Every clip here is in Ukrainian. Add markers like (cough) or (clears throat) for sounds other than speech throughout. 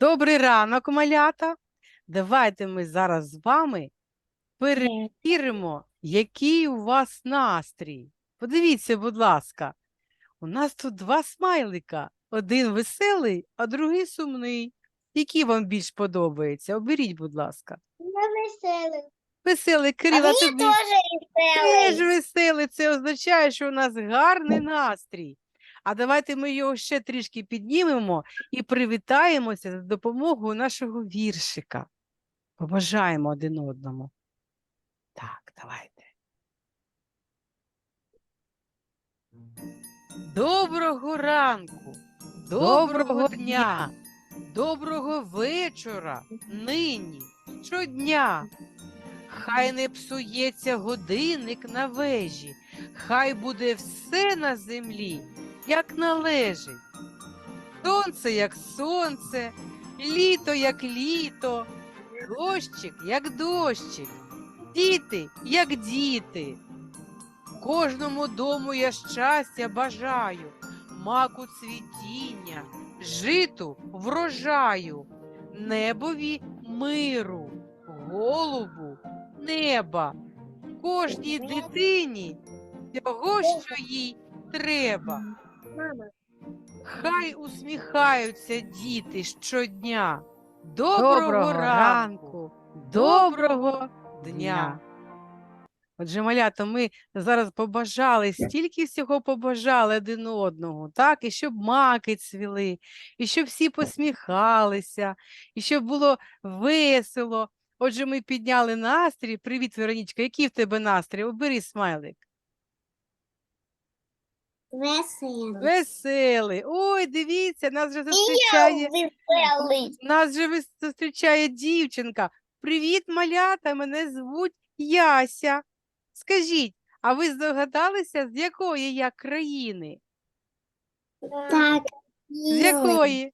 Добрий ранок, малята. Давайте ми зараз з вами перевіримо, який у вас настрій. Подивіться, будь ласка, у нас тут два смайлика. Один веселий, а другий сумний. Який вам більш подобається? Оберіть, будь ласка. Я веселий. Веселий А Кирила, мені тобі теж теж веселий. веселий. Це означає, що у нас гарний настрій. А давайте ми його ще трішки піднімемо і привітаємося за допомогою нашого віршика. Побажаємо один одному. Так, давайте. Доброго ранку, доброго дня, доброго вечора, нині, щодня. Хай не псується годинник на вежі, хай буде все на землі, як належить. Сонце, як сонце, літо, як літо, дощик, як дощик, діти, як діти. Кожному дому я щастя бажаю, маку цвітіння, житу врожаю, небові миру, голубу неба, кожній дитині того, що їй треба. Мама, Хай усміхаються діти щодня. Доброго, Доброго ранку, доброго дня. Отже, малята, ми зараз побажали, стільки всього побажали один одного, так? І щоб маки цвіли, і щоб всі посміхалися, і щоб було весело. Отже, ми підняли настрій. Привіт, Веронічка, який в тебе настрій? Обери смайлик. Веселий. Веселий. Ой, дивіться, нас вже зустрічає. веселий. Нас же вис- зустрічає дівчинка. Привіт, малята, мене звуть Яся. Скажіть, а ви здогадалися, з якої я країни? Так. З якої?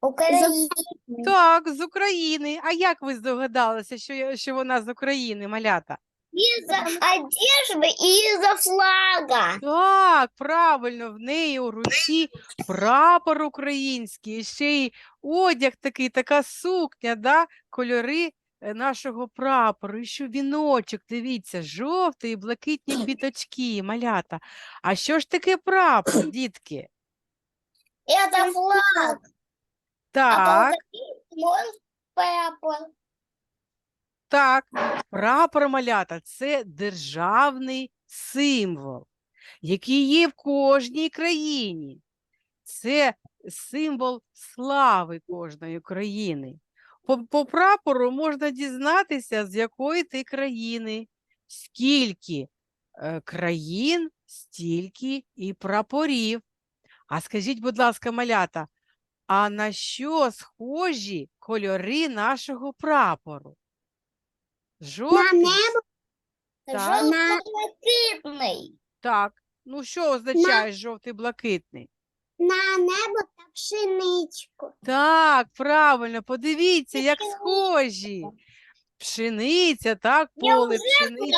Україна. Так, з України. А як ви здогадалися, що, я- що вона з України, малята? Из-за одежды и из-за флага. Так, правильно, в неї у руці прапор український, і ще й одяг такий, така сукня, да? кольори е, нашого прапору, і ще віночок, дивіться, жовтий і блакитні квіточки, малята. А що ж таке прапор, (clears throat) дітки? Это флаг. Так, папа. Так, прапор малята це державний символ, який є в кожній країні. Це символ слави кожної країни. По, по прапору можна дізнатися, з якої ти країни, скільки е, країн, стільки і прапорів. А скажіть, будь ласка, малята, а на що схожі кольори нашого прапору? Жовтий? Так. Желто-блакитный. Так. Ну що означає жовтий блакитний? На небо та пшеничку. Так, правильно, подивіться, як схожі. Пшениця, так, поле пшениці,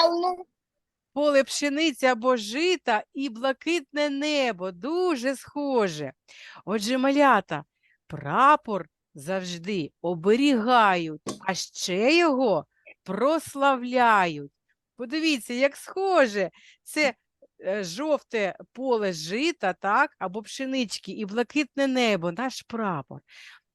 поле пшениці або жита і блакитне небо. Дуже схоже. Отже, малята, прапор завжди оберігають, а ще його прославляють. Подивіться, як схоже. Це е, жовте поле жита, так, або пшенички, і блакитне небо, наш прапор.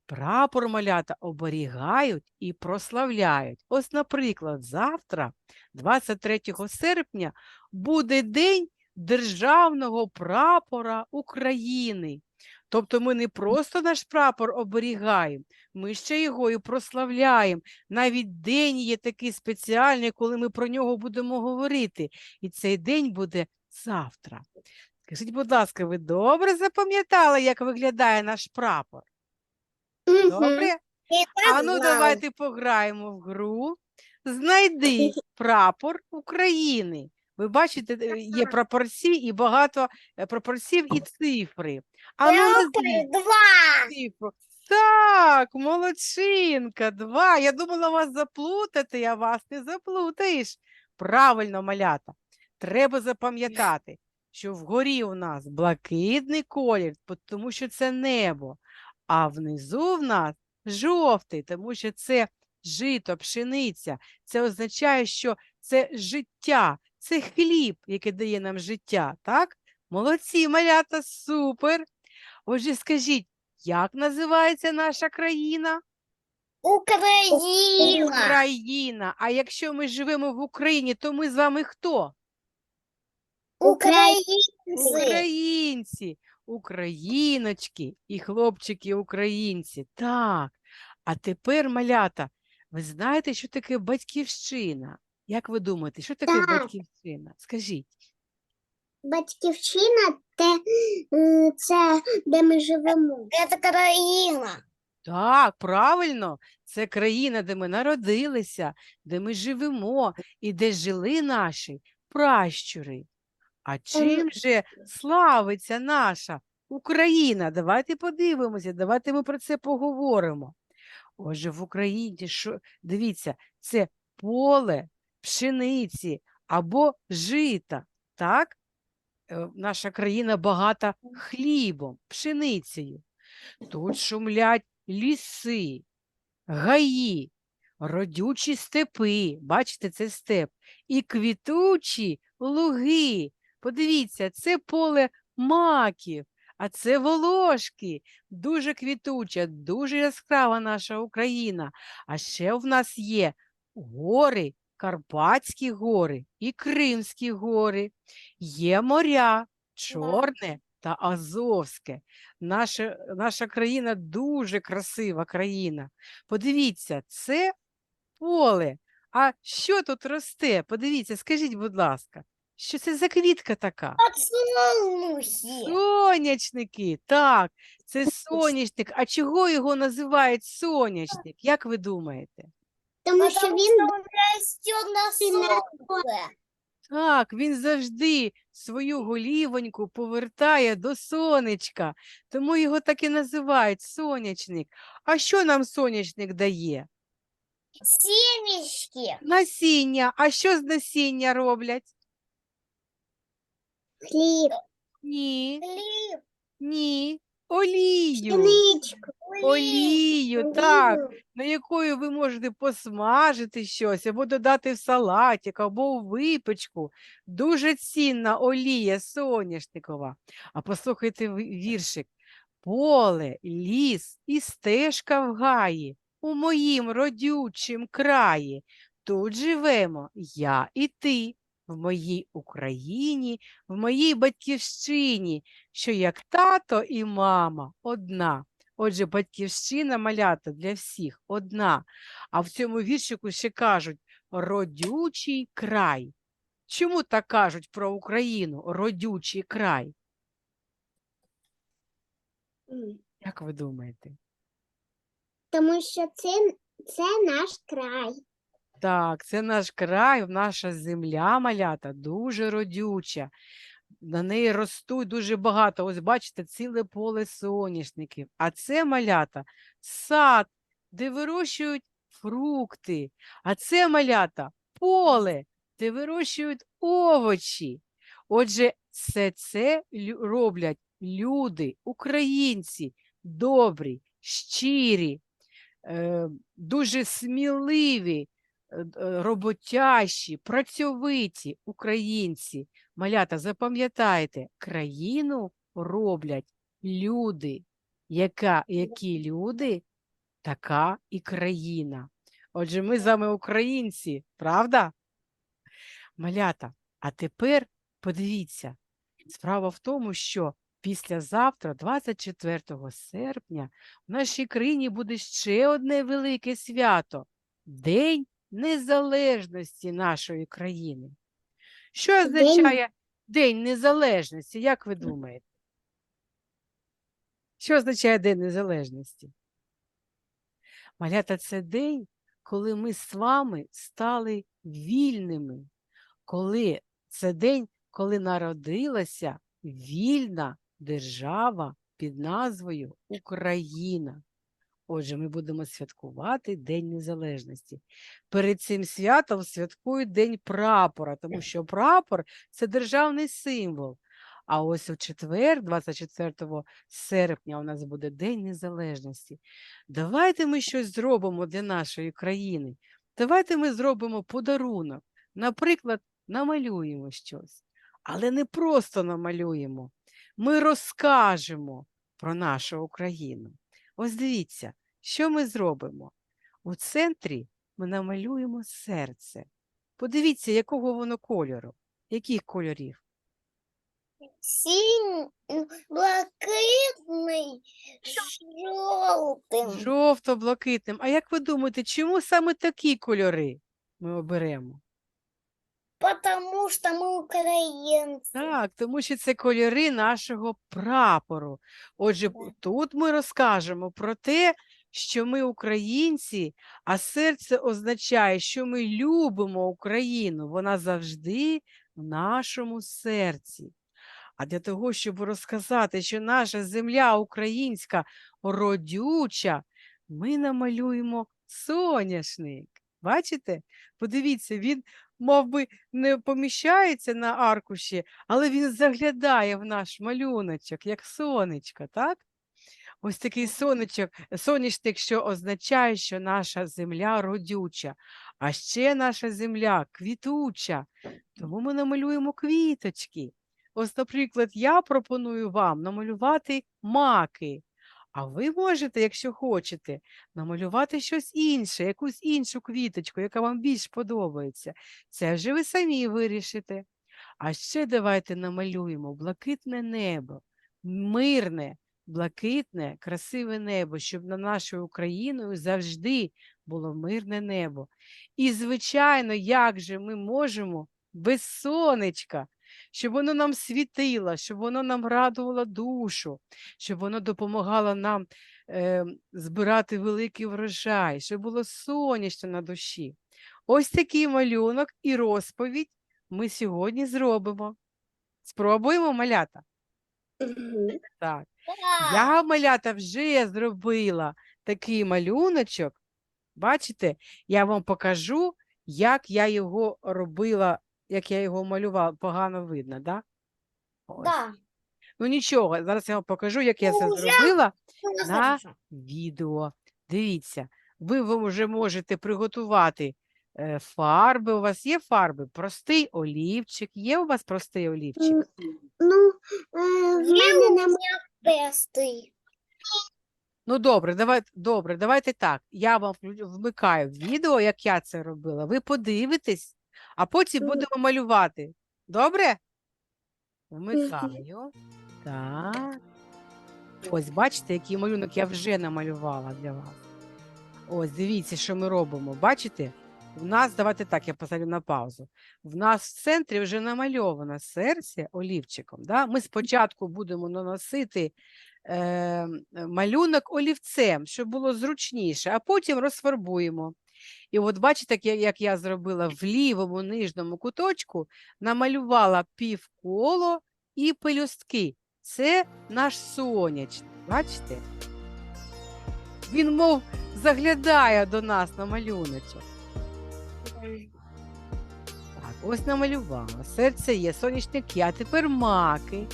Прапор малята оберігають і прославляють. Ось, наприклад, завтра, 23 серпня, буде День Державного прапора України. Тобто ми не просто наш прапор оберігаємо, ми ще його і прославляємо. Навіть день є такий спеціальний, коли ми про нього будемо говорити. І цей день буде завтра. Скажіть, будь ласка, ви добре запам'ятали, як виглядає наш прапор? Добре? А ну давайте пограємо в гру. Знайди (laughs) прапор України. Ви бачите, е, є прапорці і багато е, прапорців і цифри. А ну Два. цифру. Так, молодчинка, два. Я думала вас заплутати, а вас не заплутаєш. Правильно, малята. Треба запам'ятати, що вгорі у нас блакитний колір, тому що це небо, а внизу в нас жовтий, тому що це жито, пшениця. Це означає, що це життя, це хліб, який дає нам життя, так? Молодці, малята, супер. Отже, скажіть, як називається наша країна? Україна. Україна. А якщо ми живемо в Україні, то ми з вами хто? Українці. Українці, україночки і хлопчики українці. Так. А тепер, малята, ви знаєте, що таке батьківщина? Як ви думаєте, що таке Так. батьківщина? Скажіть. Батьківщина те, е, це де ми живемо. Це країна. Так, правильно, це країна, де ми народилися, де ми живемо і де жили наші пращури. А чим же славиться наша Україна? Давайте подивимося, давайте ми про це поговоримо. Отже, в Україні, що, дивіться, це поле пшениці або жита, так? Е, Наша країна багата хлібом, пшеницею. Тут шумлять ліси, гаї, родючі степи, бачите, це степ, і квітучі луги. Подивіться, це поле маків, а це волошки. Дуже квітуча, дуже яскрава наша Україна. А ще в нас є гори, Карпатські гори і Кримські гори. Є моря, Чорне та Азовське. Наша, наша країна дуже красива країна. Подивіться, це поле. А що тут росте? Подивіться, скажіть, будь ласка, що це за квітка така? Сонячники, так, це соняшник. А чого його називають сонячник? Як ви думаєте? Тому що він росте на сонце. Так, він завжди свою голівоньку повертає до сонечка, тому його так і називають сонячник. А що нам сонячник дає? Семечки. Насіння. А що з насіння роблять? Хліб. Ні, Хліб. ні. Олію. Олію, так. на якою ви можете посмажити щось або додати в салатик, або в випічку. Дуже цінна олія соняшникова. А послухайте віршик. Поле, ліс і стежка в гаї у моїм родючім краї. Тут живемо я і ти, в моїй Україні, в моїй батьківщині, що як тато і мама одна. Отже, батьківщина малята для всіх одна. А в цьому віршику ще кажуть родючий край. Чому так кажуть про Україну? Родючий край. Як ви думаєте? Тому що це, це наш край. Так, це наш край, наша земля малята, дуже родюча. На неї ростуть дуже багато. Ось бачите, ціле поле соняшників. А це малята сад, де вирощують фрукти. А це малята поле, де вирощують овочі. Отже, все це роблять люди, українці, добрі, щирі, е, дуже сміливі, роботящі, працьовиті українці. Малята, запам'ятайте, країну роблять люди. Яка, які люди, така і країна. Отже, ми з вами українці, правда? Малята, а тепер подивіться, справа в тому, що післязавтра, 24 серпня, в нашій країні буде ще одне велике свято День Незалежності нашої країни. Що означає День Незалежності? Як ви думаєте? Що означає День Незалежності? Малята, це день, коли ми з вами стали вільними, коли це день, коли народилася вільна держава під назвою Україна. Отже, ми будемо святкувати День Незалежності. Перед цим святом святкують День прапора, тому що прапор це державний символ. А ось у четвер, 24 серпня, у нас буде День Незалежності. Давайте ми щось зробимо для нашої країни. Давайте ми зробимо подарунок. Наприклад, намалюємо щось. Але не просто намалюємо. Ми розкажемо про нашу Україну. Ось дивіться, що ми зробимо. У центрі ми намалюємо серце. Подивіться, якого воно кольору. Яких кольорів? Синь, блакитний, жовтим. Жовто-блакитним. А як ви думаєте, чому саме такі кольори ми оберемо? Потому что мы украинцы. Так, тому що це кольори нашого прапору. Отже, тут ми розкажемо про те, що ми українці, а серце означає, що ми любимо Україну. Вона завжди в нашому серці. А для того, щоб розказати, що наша земля українська родюча, ми намалюємо соняшник. Бачите? Подивіться, він мов би не поміщається на аркуші, але він заглядає в наш малюночок, як сонечко, так? Ось такий сонечок, соняшник, що означає, що наша земля родюча, а ще наша земля квітуча. Тому ми намалюємо квіточки. Ось, наприклад, я пропоную вам намалювати маки. А ви можете, якщо хочете, намалювати щось інше, якусь іншу квіточку, яка вам більш подобається. Це вже ви самі вирішите. А ще давайте намалюємо блакитне небо, мирне, блакитне, красиве небо, щоб над нашою Україною завжди було мирне небо. І, звичайно, як же ми можемо без сонечка, щоб воно нам світило, щоб воно нам радувало душу, щоб воно допомагало нам е, збирати великий врожай, щоб було сонячно на душі. Ось такий малюнок і розповідь ми сьогодні зробимо. Спробуємо малята. Так. Я малята вже зробила такий малюночок. Бачите, я вам покажу, як я його робила, як я його малювала. Погано видно, да? Ось. Да. Ну нічого, зараз я вам покажу, як я це Ну, я- зробила Ну, на відео. Дивіться, ви вже можете приготувати е, фарби. У вас є фарби? Простий олівчик. Є у вас простий олівчик? Ну, в мене нема пестий. Ну, добре, давайте, добре, давайте так. Я вам вмикаю відео, як я це робила. Ви подивитесь, а потім будемо малювати. Добре? Вмикаю. Так. Ось, бачите, який малюнок я вже намалювала для вас. Ось, дивіться, що ми робимо. Бачите? У нас, давайте так, я поставлю на паузу. В нас в центрі вже намальовано серце олівчиком. Да? Ми спочатку будемо наносити е, малюнок олівцем, щоб було зручніше, а потім розфарбуємо. І от бачите, як я, як я зробила в лівому нижньому куточку, намалювала півколо і пелюстки. Це наш сонячний. Бачите? Він, мов, заглядає до нас на малюночок. Так, ось намалювала. Серце є, сонячники, а тепер маки,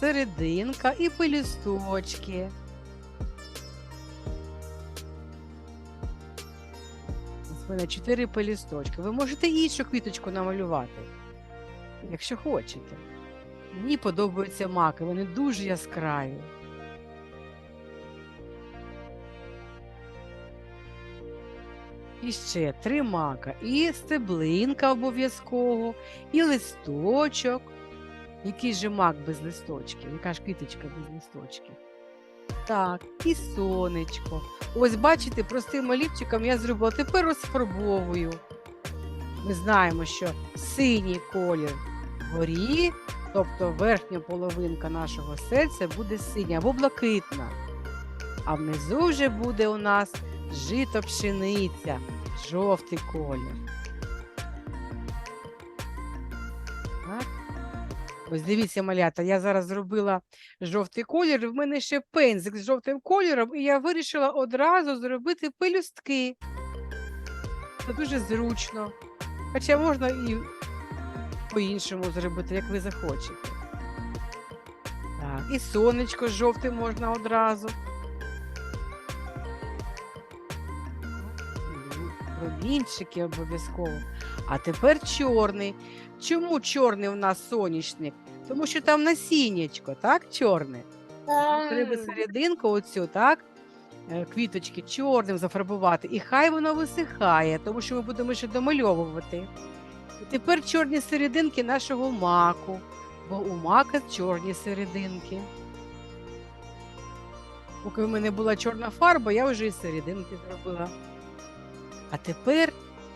серединка і пелюсточки. Мене чотири пелюсточки. Ви можете іншу квіточку намалювати, якщо хочете. Мені подобаються маки, вони дуже яскраві. І ще три мака, і стеблинка обов'язково, і листочок. Який же мак без листочків? Яка ж квіточка без листочків? Так, і сонечко. Ось бачите, простим олівчиком я зробила. Тепер розфарбовую. Ми знаємо, що синій колір вгорі, тобто верхня половинка нашого серця буде синя або блакитна. А внизу вже буде у нас жито пшениця, жовтий колір. Ось дивіться, малята, я зараз зробила жовтий колір, в мене ще пензик з жовтим кольором, і я вирішила одразу зробити пелюстки. Це дуже зручно. Хоча можна і по-іншому зробити, як ви захочете. Так, і сонечко жовте можна одразу. Промінчики обов'язково. А тепер чорний. Чому чорний у нас сонячник? Тому що там насіннячко, так, чорне. Треба серединку оцю, так? е, Квіточки чорним зафарбувати. І хай воно висихає, тому що ми будемо ще домальовувати. І тепер чорні серединки нашого маку, бо у мака чорні серединки. Поки в мене була чорна фарба, я вже і серединки зробила. А тепер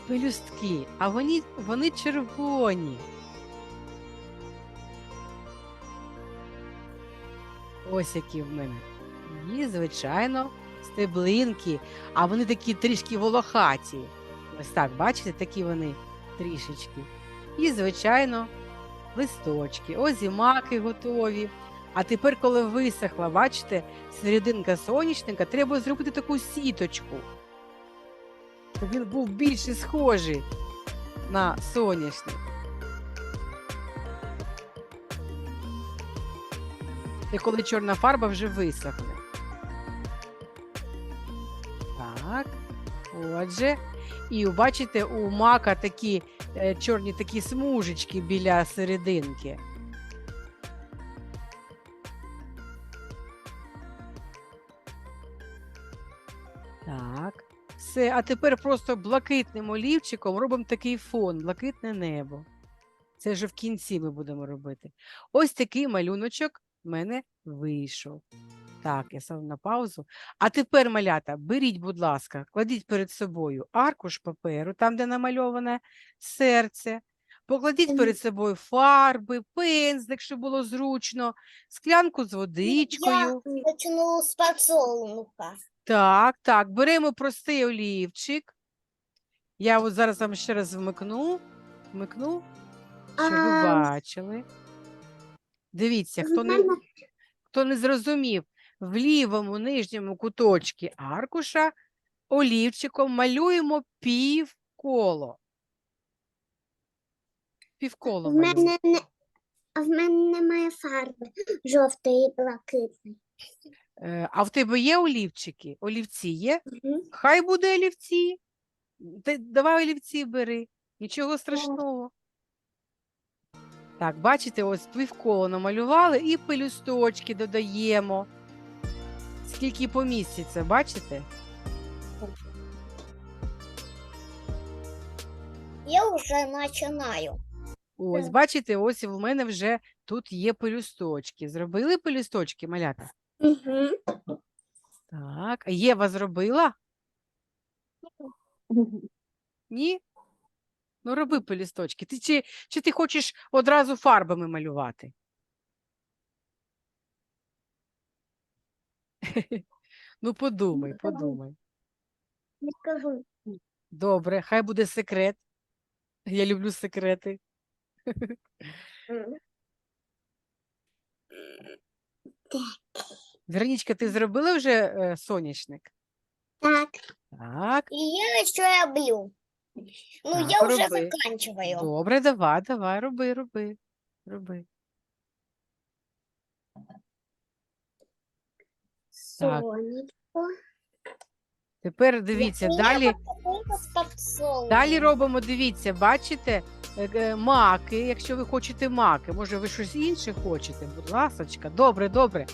пелюстки, а вони, вони червоні. Ось які в мене. І, звичайно, стеблинки, а вони такі трішки волохаті. Ось так, бачите, такі вони трішечки. І, звичайно, листочки. Ось і маки готові. А тепер, коли висохла, бачите, серединка сонячника, треба зробити таку сіточку. Він був більше схожий на соняшник. І коли чорна фарба вже висохне. Так. Отже. І бачите, у мака такі е, чорні такі смужечки біля серединки. Все, а тепер просто блакитним олівчиком робимо такий фон, блакитне небо. Це вже в кінці ми будемо робити. Ось такий малюночок в мене вийшов. Так, я став на паузу. А тепер, малята, беріть, будь ласка, кладіть перед собою аркуш паперу, там, де намальоване серце. Покладіть перед собою фарби, пензлик, щоб було зручно, склянку з водичкою. Я почну з подсолнуха. Так, так, беремо простий олівчик. Я от зараз вам ще раз вмикну. Вмикну, щоб ви А, бачили. Дивіться, хто не, хто не зрозумів, в лівому нижньому куточці аркуша олівчиком малюємо півколо. Півколо в малюємо. мене не а в мене немає фарби жовтої і блакитної. Е, А в тебе є олівчики? Олівці є? Мгм. Хай буде олівці. Ти давай олівці бери. Нічого страшного. Так, бачите, ось півколо намалювали і пелюсточки додаємо. Скільки поміститься, бачите? Я вже починаю. Ось, бачите, ось в мене вже тут є пелюсточки. Зробили пелюсточки, малята? Угу. Так, Єва зробила? Ні? Ну, роби пелюсточки. Ти чи, чи ти хочеш одразу фарбами малювати? (laughs) Ну, подумай, подумай. Не скажу. Добре, хай буде секрет. Я люблю секрети. (laughs) Веронічка, ти зробила вже е, соняшник? Так. Так, І я ще роблю. Ну, Так, я вже роби. заканчиваю. добре, давай, давай, роби, роби, роби. Так. Сонечко. Тепер дивіться, Мені далі. потрібно з подсолнухом. Далі робимо, дивіться, бачите, е, е, маки, якщо ви хочете маки, може ви щось інше хочете, будь ласочка, добре, добре.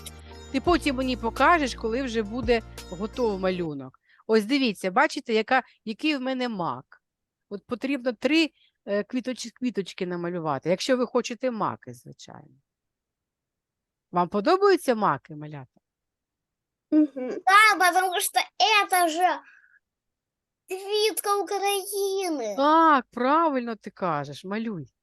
Ти потім мені покажеш, коли вже буде готовий малюнок. Ось дивіться, бачите, яка, який в мене мак. От потрібно три е, квіточ, квіточки намалювати, якщо ви хочете маки, звичайно. Вам подобаються маки, малята? Мгм. Да, потому что это же квитка Украины. Так, правильно ти кажеш, малюй.